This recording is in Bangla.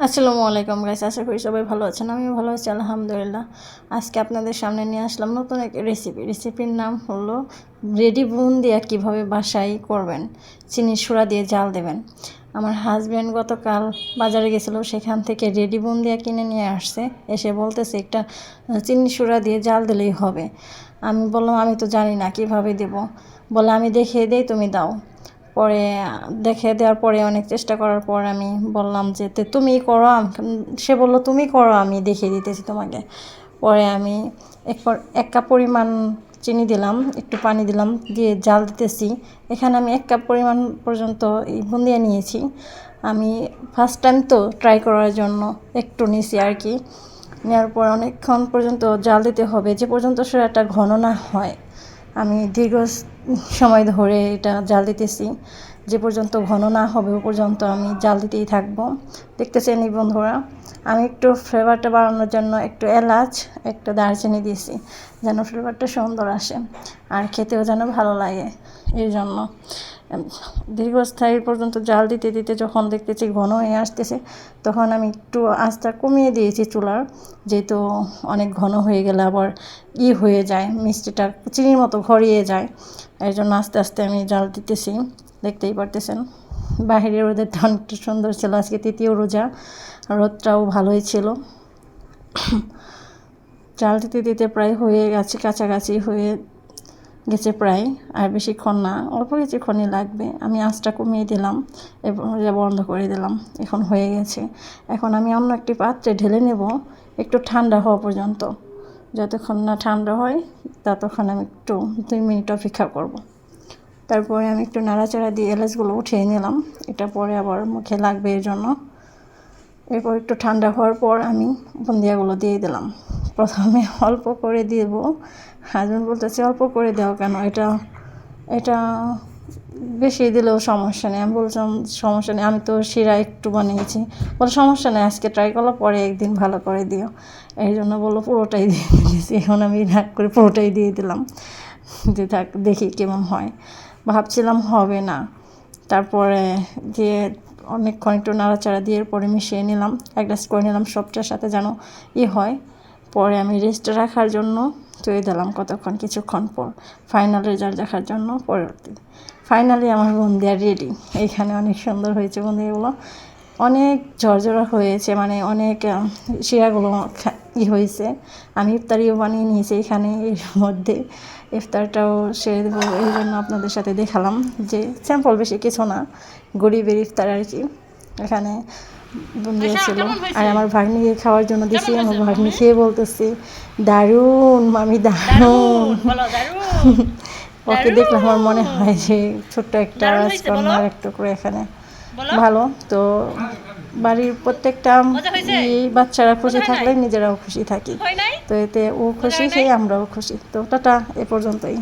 আসসালামু আলাইকুম গাইস আশা করি সবাই ভালো আছেন, আমিও ভালো আছি, আলহামদুলিল্লাহ। আজকে আপনাদের সামনে নিয়ে আসলাম নতুন এক রেসিপি রেসিপির নাম হলো রেডি বুন দিয়া কীভাবে বাসায় করবেন চিনি সুরা দিয়ে জাল দেবেন। আমার হাজব্যান্ড গতকাল বাজারে গেছিল, সেখান থেকে রেডি বুন দিয়া কিনে নিয়ে আসছে, এসে বলতেছে একটা চিনি সুরা দিয়ে জাল দিলেই হবে। আমি বললাম, আমি তো জানি না, কীভাবে দেব? বলে, আমি দেখিয়ে দেই, তুমি দাও। পরে দেখে দেওয়ার পরে অনেক চেষ্টা করার পর আমি বললাম যে তুমি করো সে বলল তুমি করো, আমি দেখিয়ে দিতেছি তোমাকে। পরে আমি এক এক কাপ পরিমাণ চিনি দিলাম, একটু পানি দিলাম, দিয়ে জাল দিতেছি। এখানে আমি এক কাপ পরিমাণ পর্যন্ত বুন্দিয়া নিয়েছি। আমি ফার্স্ট টাইম তো ট্রাই করার জন্য একটু নিয়েছি আর কি। নেওয়ার পর অনেকক্ষণ পর্যন্ত জাল দিতে হবে, যে পর্যন্ত সেটা ঘন না হয়। আমি দীর্ঘ সময় ধরে এটা জাল দিতেছি। যে পর্যন্ত ঘন না হবে, ও পর্যন্ত আমি জাল দিতেই থাকব। দেখতেছেন এই বন্ধুরা, আমি একটু ফ্লেভারটা বাড়ানোর জন্য একটু এলাচ, একটু দারচিনি দিয়েছি, যেন ফ্লেভারটা সুন্দর আসে, আর খেতেও যেন ভালো লাগে, এই জন্য। দীর্ঘস্থায়ী পর্যন্ত জাল দিতে দিতে যখন দেখতেছি ঘন হয়ে আসতেছে, তখন আমি একটু আঁচটা কমিয়ে দিয়েছি চুলার, যেহেতু অনেক ঘন হয়ে গেলে আবার ই হয়ে যায়, মিষ্টিটা চিনির মতো ঘরিয়ে যায়। এই জন্য আস্তে আস্তে আমি জাল দিতেছি, দেখতেই পারতেছেন। বাহিরের রোদেরটা অনেকটা সুন্দর ছিল, আজকে তৃতীয় রোজা, রোদটাও ভালোই ছিল। জাল দিতে দিতে প্রায় হয়ে গেছে, কাছাকাছি হয়ে গেছে প্রায়, আর বেশিক্ষণ না, অল্প কিছুক্ষণই লাগবে। আমি আঁচটা কমিয়ে দিলাম এবং বন্ধ করে দিলাম। এখন হয়ে গেছে। এখন আমি অন্য একটি পাত্রে ঢেলে নেব, একটু ঠান্ডা হওয়া পর্যন্ত। যতক্ষণ না ঠান্ডা হয়, ততক্ষণ আমি একটু দুই মিনিট অপেক্ষা করব। তারপরে আমি একটু নাড়াচাড়া দিয়ে এলাচগুলো উঠিয়ে নিলাম। এটা পরে আবার মুখে লাগবে এর জন্য এরপর একটু ঠান্ডা হওয়ার পর আমি বুন্দিয়াগুলো দিয়ে দিলাম। প্রথমে অল্প করে দিব। হাজব্যান্ড বলতেছে, অল্প করে দাও কেন? এটা এটা বেশি দিলেও সমস্যা নেই। আমি বলছিলাম সমস্যা নেই, আমি তো শিরা একটু বানিয়েছি। বলে, সমস্যা নেই, আজকে ট্রাই করল পরে একদিন ভালো করে দিও। এই জন্য বলল, পুরোটাই দিয়ে দিয়েছি। এখন আমি রাগ করে পুরোটাই দিয়ে দিলাম। যে থাক, দেখি কেমন হয়। ভাবছিলাম হবে না। তারপরে দিয়ে অনেকক্ষণ একটু নাড়াচাড়া দিয়ে পরে মিশিয়ে নিলাম। এক গ্লাস করে নিলাম সবটার সাথে যেন ই হয়। পরে আমি রেস্ট রাখার জন্য চয়ে দিলাম কতক্ষণ, কিছুক্ষণ পর। ফাইনাল রেজাল্ট দেখার জন্য পরবর্তী ফাইনালি আমার বন্দিয়া রেডি এইখানে অনেক সুন্দর হয়েছে বন্দিয়াগুলো অনেক ঝরঝরা হয়েছে মানে অনেক শিরাগুলো ই হয়েছে। আমি ইফতারিও বানিয়ে নিয়েছি এখানে, এর মধ্যে। ইফতারটাও সেরে দেবো, এই জন্য আপনাদের সাথে দেখালাম যে স্যাম্পল বেশি কিছু না, গরিবের ইফতার আর কি। এখানে বন্দিয়া ছিল আর আমার ভাগ্নিকে খাওয়ার জন্য দিছি আমার ভাগ্নি খেয়ে বলতেছি দারুণ মামি দারুণ। ওকে দেখলে আমার মনে হয় যে ছোট্ট একটা। রাজকন্যার একটা করে এখানে। ভালো তো বাড়ির প্রত্যেকটা এই বাচ্চারা খুশি থাকলে নিজেরাও খুশি থাকি। তো এতে ও খুশি সেই আমরাও খুশি। তো টাটা এ পর্যন্তই।